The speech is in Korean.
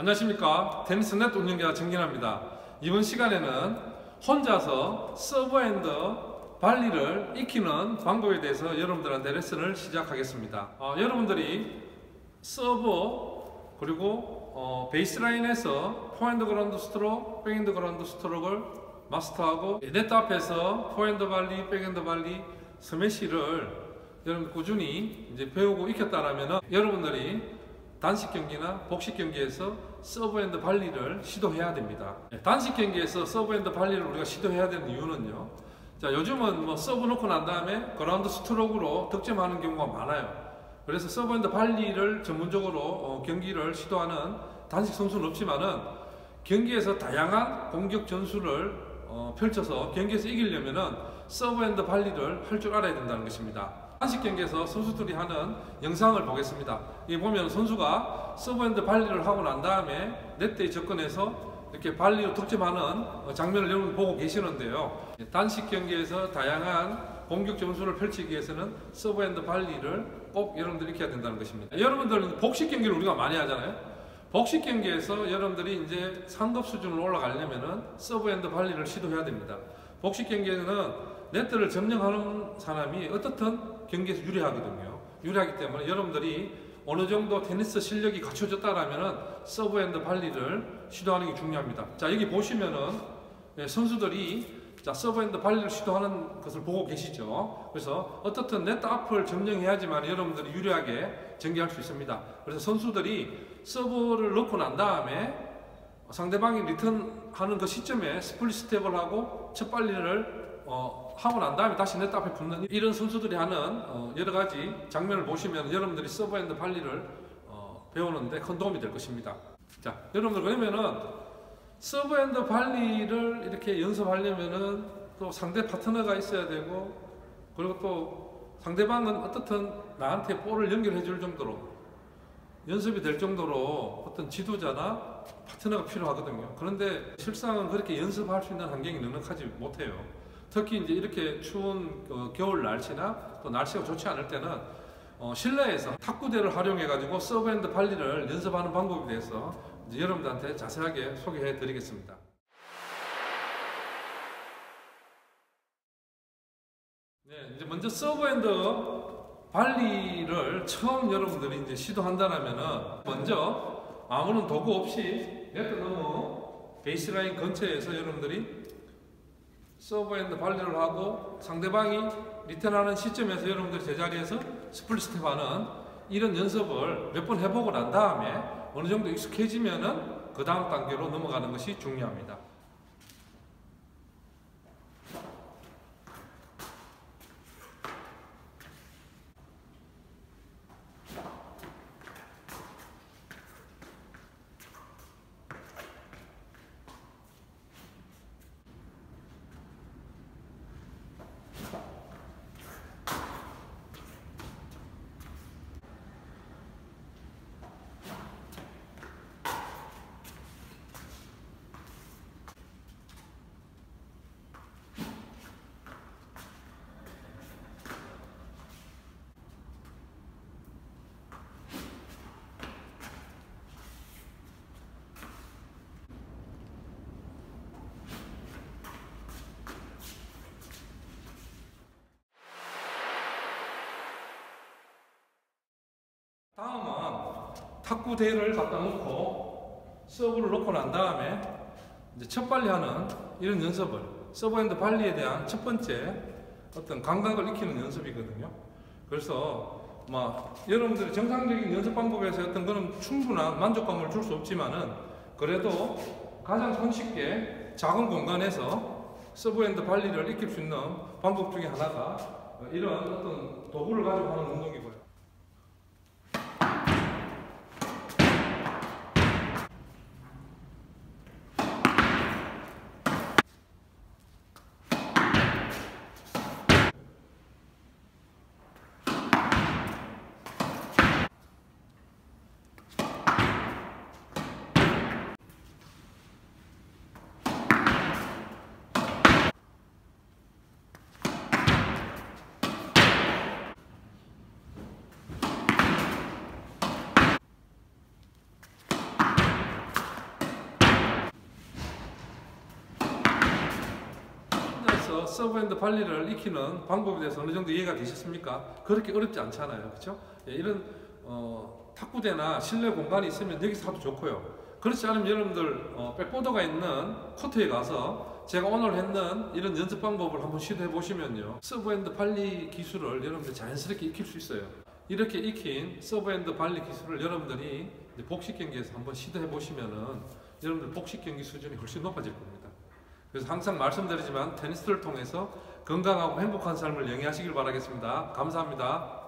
안녕하십니까? 테니스넷 운영자 정진합니다. 이번 시간에는 혼자서 서브핸드 발리를 익히는 방법에 대해서 여러분들한테 레슨을 시작하겠습니다. 어, 여러분들이 서브 그리고 어, 베이스라인에서 포핸드 그라운드 스트로크, 백핸드 그라운드 스트로크를 마스터하고 네트 앞에서 포핸드 발리, 백핸드 발리, 스매시를 여러분 꾸준히 이제 배우고 익혔다라면 여러분들이 단식 경기나 복식 경기에서 서브핸드 발리를 시도해야 됩니다. 네, 단식 경기에서 서브핸드 발리를 우리가 시도해야 되는 이유는요. 자, 요즘은 뭐 서브 놓고 난 다음에 그라운드 스트로크로 득점하는 경우가 많아요. 그래서 서브핸드 발리를 전문적으로 어, 경기를 시도하는 단식 선수는 없지만은 경기에서 다양한 공격 전술을 어, 펼쳐서 경기에서 이기려면은 서브핸드 발리를 할 줄 알아야 된다는 것입니다. 한식 경기에서 선수들이 하는 영상을 보겠습니다. 이 보면 선수가 서브핸드 발리를 하고 난 다음에 네트에 접근해서 이렇게 발리로 득점하는 장면을 여러분 보고 계시는데요. 단식 경기에서 다양한 공격 전술을 펼치기 위해서는 서브핸드 발리를 꼭 여러분들이 익혀야 된다는 것입니다. 여러분들은 복식 경기를 우리가 많이 하잖아요. 복식 경기에서 여러분들이 이제 상급 수준으로 올라가려면은 서브핸드 발리를 시도해야 됩니다. 복식 경기에는 네트를 점령하는 사람이 어떻든 경기에서 유리하거든요. 유리하기 때문에 여러분들이 어느 정도 테니스 실력이 갖춰졌다라면은 서브핸드 발리를 시도하는 게 중요합니다. 자 여기 보시면은 선수들이 자 서브핸드 발리를 시도하는 것을 보고 계시죠. 그래서 어떻든 네트 앞을 점령해야지만 여러분들이 유리하게 전개할 수 있습니다. 그래서 선수들이 서브를 넣고 난 다음에 상대방이 리턴하는 그 시점에 스플릿 스텝을 하고 첫 발리를 어, 하고 난 다음에 다시 네트 앞에 붙는 이런 선수들이 하는 어, 여러 가지 장면을 보시면 여러분들이 서브핸드 발리를 어, 배우는데 큰 도움이 될 것입니다. 자, 여러분들 그러면은 서브핸드 발리를 이렇게 연습하려면은 또 상대 파트너가 있어야 되고 그리고 또 상대방은 어떻든 나한테 볼을 연결해 줄 정도로 연습이 될 정도로 어떤 지도자나 파트너가 필요하거든요. 그런데 실상은 그렇게 연습할 수 있는 환경이 넉넉하지 못해요. 특히 이제 이렇게 추운 그 겨울 날씨나 또 날씨가 좋지 않을 때는 어 실내에서 탁구대를 활용해 가지고 서브핸드 발리를 연습하는 방법에 대해서 여러분들한테 자세하게 소개해 드리겠습니다. 네, 이제 먼저 서브핸드 발리를 처음 여러분들이 이제 시도한다면은 먼저 아무런 도구 없이 네트 너무 베이스라인 근처에서 여러분들이 서브핸드 발리를 하고 상대방이 리턴하는 시점에서 여러분들 제자리에서 스플릿 스텝 하는 이런 연습을 몇 번 해보고 난 다음에 어느 정도 익숙해지면은 그 다음 단계로 넘어가는 것이 중요합니다. 다음은 탁구 대를 갖다 놓고 서브를 놓고 난 다음에 이제 첫 발리 하는 이런 연습을 서브핸드 발리에 대한 첫 번째 어떤 감각을 익히는 연습이거든요. 그래서 뭐 여러분들이 정상적인 연습 방법에서 어떤 거는 충분한 만족감을 줄 수 없지만은 그래도 가장 손쉽게 작은 공간에서 서브핸드 발리를 익힐 수 있는 방법 중에 하나가 이런 어떤 도구를 가지고 하는 운동이고요. 서브핸드 발리를 익히는 방법에 대해서 어느 정도 이해가 되셨습니까? 그렇게 어렵지 않잖아요. 그렇죠? 예, 이런 어, 탁구대나 실내 공간이 있으면 여기서 하도 좋고요. 그렇지 않으면 여러분들 어, 백보드가 있는 코트에 가서 제가 오늘 했는 이런 연습 방법을 한번 시도해 보시면요. 서브핸드 발리 기술을 여러분들 자연스럽게 익힐 수 있어요. 이렇게 익힌 서브핸드 발리 기술을 여러분들이 복식 경기에서 한번 시도해 보시면은 여러분들 복식 경기 수준이 훨씬 높아질 겁니다. 그래서 항상 말씀드리지만 테니스를 통해서 건강하고 행복한 삶을 영위하시길 바라겠습니다. 감사합니다.